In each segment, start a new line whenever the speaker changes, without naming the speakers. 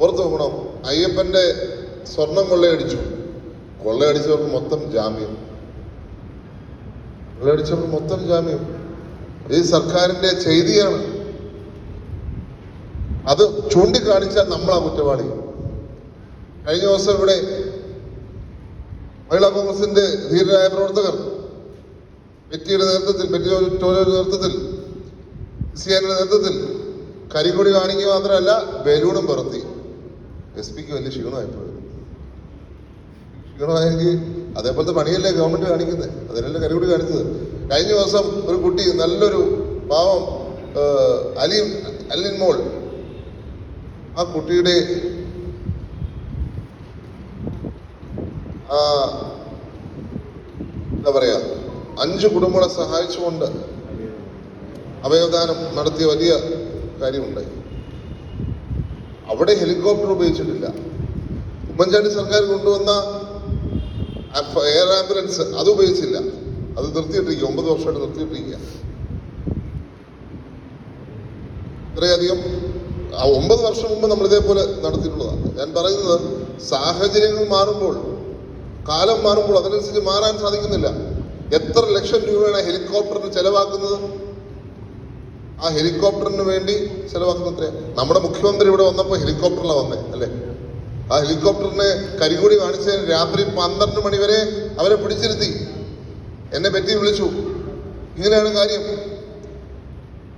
ഓർത്ത് നോക്കണം. അയ്യപ്പന്റെ സ്വർണം കൊള്ളയടിച്ചു. കൊള്ളയടിച്ചവർക്ക് മൊത്തം ജാമ്യം. കൊള്ളയടിച്ചവർക്ക് മൊത്തം ജാമ്യം. ഈ സർക്കാരിന്റെ ചെയ്തിയാണ്. അത് ചൂണ്ടിക്കാണിച്ചാൽ നമ്മളാ കുറ്റവാളി. കഴിഞ്ഞ ദിവസം ഇവിടെ മഹിളാ കോൺഗ്രസിന്റെ ധീരരായ പ്രവർത്തകർ പെറ്റിയുടെ നേതൃത്വത്തിൽ പെറ്റി ടോലയുടെ നേതൃത്വത്തിൽ സിയാനിയുടെ നേതൃത്വത്തിൽ കരിക്കൊടി കാണിക്കുക മാത്രമല്ല ബലൂണും പറത്തി. എസ് പിക്ക് വലിയ ക്ഷീണമായിപ്പോയി. ക്ഷീണമായെങ്കിൽ അതേപോലത്തെ പണിയല്ലേ ഗവൺമെന്റ് കാണിക്കുന്നത് അതിനല്ലേ കൂടി കാണിച്ചത്? കഴിഞ്ഞ ദിവസം ഒരു കുട്ടി നല്ലൊരു പാവം അലീം അലിൻ മോൾ. ആ കുട്ടിയുടെ ആ എന്താ പറയാ അഞ്ച് കുടുംബങ്ങളെ സഹായിച്ചുകൊണ്ട് അവയവദാനം നടത്തിയ വലിയ കാര്യമുണ്ടായി. അവിടെ ഹെലികോപ്റ്റർ ഉപയോഗിച്ചിട്ടില്ല. ഉമ്മൻചാണ്ടി സർക്കാർ കൊണ്ടുവന്ന എയർ ആംബുലൻസ് അത് ഉപയോഗിച്ചില്ല. അത് നിർത്തിയിട്ടിരിക്കുക. ഒമ്പത് വർഷമായിട്ട് നിർത്തിയിട്ടിരിക്കുക. ഇത്രയധികം ആ ഒമ്പത് വർഷം മുമ്പ് നമ്മൾ ഇതേപോലെ നടത്തിയിട്ടുള്ളതാണ്. ഞാൻ പറയുന്നത് സാഹചര്യങ്ങൾ മാറുമ്പോൾ കാലം മാറുമ്പോൾ അതിനനുസരിച്ച് മാറാൻ സാധിക്കുന്നില്ല. എത്ര ലക്ഷം രൂപയാണ് ഹെലികോപ്റ്ററിന് ചെലവാക്കുന്നത്? ആ ഹെലികോപ്റ്ററിന് വേണ്ടി ചിലവാക്കുന്നത്രേ നമ്മുടെ മുഖ്യമന്ത്രി ഇവിടെ വന്നപ്പോൾ ഹെലികോപ്റ്ററിലാണ് വന്നേ അല്ലേ? ആ ഹെലികോപ്റ്ററിനെ കരികൂടി കാണിച്ചതിന് രാത്രി പന്ത്രണ്ട് മണിവരെ അവരെ പിടിച്ചിരുത്തി. എന്നെ പറ്റി വിളിച്ചു. ഇങ്ങനെയാണ് കാര്യം.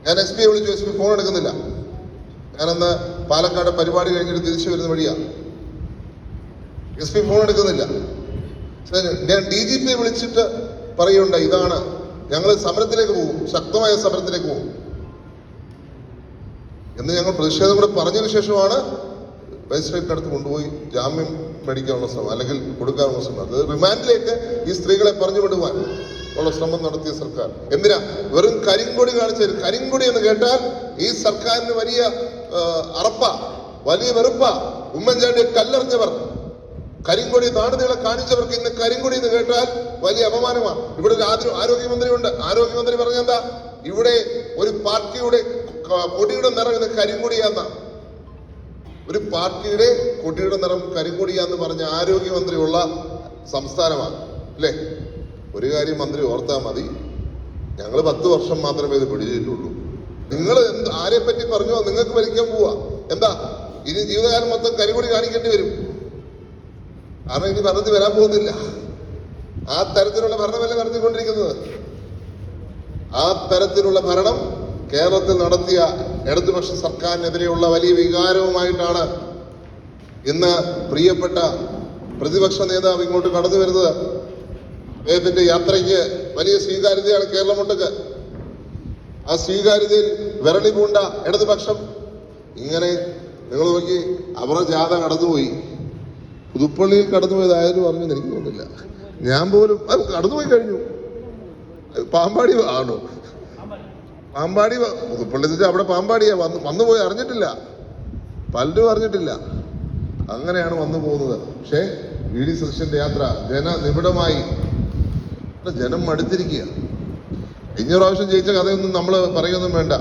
ഞാൻ എസ് പിയെ വിളിച്ചു എസ് പി ഫോൺ എടുക്കുന്നില്ല. ഞാനന്ന് പാലക്കാട് പരിപാടി കഴിഞ്ഞിട്ട് തിരിച്ചു വരുന്ന വഴിയാ. എസ് പി ഫോൺ എടുക്കുന്നില്ല. ഞാൻ ഡി ജി പിയെ വിളിച്ചിട്ട് പറയുണ്ട് ഇതാണ്. ഞങ്ങൾ സമരത്തിലേക്ക് പോകും ശക്തമായ സമരത്തിലേക്ക് പോകും. എന്ന് ഞങ്ങൾ പ്രതിഷേധം കൂടെ പറഞ്ഞതിന് ശേഷമാണ് മജിസ്ട്രേറ്റിനടുത്ത് കൊണ്ടുപോയി ജാമ്യം മേടിക്കാനുള്ള ശ്രമം അല്ലെങ്കിൽ കൊടുക്കാനുള്ള ശ്രമം. അത് റിമാൻഡിലേക്ക് ഈ സ്ത്രീകളെ പറഞ്ഞു വിടുവാൻ ഉള്ള ശ്രമം നടത്തിയ സർക്കാർ. എന്തിനാ? വെറും കരിങ്കൊടി കാണിച്ച കരിങ്കൊടി എന്ന് കേട്ടാൽ ഈ സർക്കാരിന് വലിയ അറപ്പ വലിയ വെറുപ്പ. ഉമ്മൻചാണ്ടി കല്ലെറിഞ്ഞവർ കരിങ്കൊടി നാടുനീളെ കാണിച്ചവർക്ക് ഇന്ന് കരിങ്കൊടി എന്ന് കേട്ടാൽ വലിയ അപമാനമാണ്. ഇവിടെ ഒരു ആരോഗ്യമന്ത്രിയുണ്ട്. ആരോഗ്യമന്ത്രി പറഞ്ഞെന്താ ഇവിടെ ഒരു പാർട്ടിയുടെ കൊടിയുടെ നിറം ഇത് കരിങ്കൊടിയാന്ന. ഒരു പാർട്ടിയുടെ കൊടിയുടെ നിറം കരിങ്കൊടിയാന്ന് പറഞ്ഞ ആരോഗ്യമന്ത്രിയുള്ള സംസ്ഥാനമാണ് അല്ലേ? ഒരു കാര്യം മന്ത്രി ഓർത്താൽ മതി. ഞങ്ങൾ പത്ത് വർഷം മാത്രമേ ഇത് പിടിച്ചിട്ടുള്ളൂ. നിങ്ങൾ എന്ത് പറ്റി പറഞ്ഞോ നിങ്ങൾക്ക് ഭരിക്കാൻ പോവാ. എന്താ? ഇനി ജീവിതകാലം മൊത്തം കരിമുടി കാണിക്കേണ്ടി വരും. കാരണം ഇനി ഭരണത്തിൽ വരാൻ പോകുന്നില്ല. ആ തരത്തിലുള്ള ഭരണമല്ല നടത്തിക്കൊണ്ടിരിക്കുന്നത്? ആ തരത്തിലുള്ള ഭരണം കേരളത്തിൽ നടത്തിയ ഇടതുപക്ഷ സർക്കാരിനെതിരെയുള്ള വലിയ വികാരവുമായിട്ടാണ് ഇന്ന് പ്രിയപ്പെട്ട പ്രതിപക്ഷ നേതാവ് ഇങ്ങോട്ട് കടന്നു വരുന്നത്. അദ്ദേഹത്തിന്റെ യാത്രയ്ക്ക് വലിയ സ്വീകാര്യതയാണ് കേരളമൊട്ടുക്ക് ആ സ്വീകാര്യതയിൽ വിരളി പൂണ്ട ഇടതുപക്ഷം ഇങ്ങനെ നിങ്ങൾ നോക്കി അവരുടെ ജാഥ കടന്നുപോയി. പുതുപ്പള്ളിയിൽ കടന്നുപോയതായാലും അറിഞ്ഞെന്ന് എനിക്ക് തോന്നുന്നില്ല. ഞാൻ പോലും അത് കടന്നുപോയി കഴിഞ്ഞു. പാമ്പാടി ആണോ? പാമ്പാടി പുതുപ്പള്ളി വെച്ചാൽ അവിടെ പാമ്പാടിയാ. വന്ന് വന്നു പോയി അറിഞ്ഞിട്ടില്ല. പലരും അറിഞ്ഞിട്ടില്ല. അങ്ങനെയാണ് വന്നു പോകുന്നത്. പക്ഷേ വി ഡി സതീശന്റെ യാത്ര ജനനിബിഡമായി. നിബിഡമായി ജനം മടുത്തിരിക്കുക. കഴിഞ്ഞ പ്രാവശ്യം ജയിച്ച കഥയൊന്നും നമ്മൾ പറയൊന്നും വേണ്ട.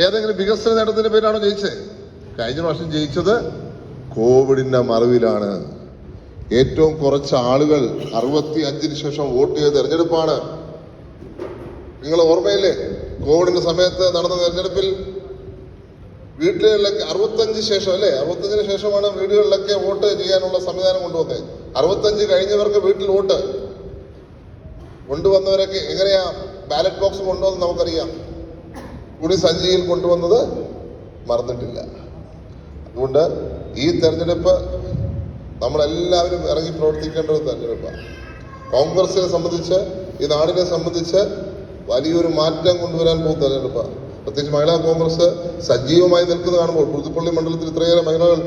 ഏതെങ്കിലും വികസന നേട്ടത്തിന്റെ പേരാണോ ജയിച്ചത്? കഴിഞ്ഞ പ്രാവശ്യം ജയിച്ചത് കോവിഡിന്റെ മറവിലാണ്. ഏറ്റവും കുറച്ച് ആളുകൾ അറുപത്തി അഞ്ചിന് ശേഷം വോട്ട് ചെയ്ത തെരഞ്ഞെടുപ്പാണ്. നിങ്ങൾ ഓർമ്മയില്ലേ? കോവിഡിന്റെ സമയത്ത് നടന്ന തെരഞ്ഞെടുപ്പിൽ വീടുകളിലൊക്കെ അറുപത്തഞ്ച് ശേഷം അല്ലേ? അറുപത്തഞ്ചിന് ശേഷമാണ് വീടുകളിലൊക്കെ വോട്ട് ചെയ്യാനുള്ള സംവിധാനം കൊണ്ടുവന്നത് അറുപത്തഞ്ച് കഴിഞ്ഞവർക്ക് വീട്ടിൽ വോട്ട്. കൊണ്ടുവന്നവരൊക്കെ എങ്ങനെയാ ബാലറ്റ് ബോക്സ് കൊണ്ടുവന്ന് നമുക്കറിയാം. കുടി സഞ്ചിയിൽ കൊണ്ടുവന്നത് മറന്നിട്ടില്ല. അതുകൊണ്ട് ഈ തെരഞ്ഞെടുപ്പ് നമ്മളെല്ലാവരും ഇറങ്ങി പ്രവർത്തിക്കേണ്ട ഒരു തെരഞ്ഞെടുപ്പാണ്. കോൺഗ്രസിനെ സംബന്ധിച്ച് ഈ നാടിനെ സംബന്ധിച്ച് വലിയൊരു മാറ്റം കൊണ്ടുവരാൻ പോകുന്ന തെരഞ്ഞെടുപ്പാണ് പ്രത്യേകിച്ച് മഹിളാ കോൺഗ്രസ് സജീവമായി നിൽക്കുന്നത് കാണുമ്പോൾ പുതുപ്പള്ളി മണ്ഡലത്തിൽ ഇത്രയേറെ മഹിളകൾ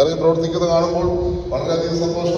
ഇറങ്ങി പ്രവർത്തിക്കുന്നത് കാണുമ്പോൾ വളരെയധികം സന്തോഷം.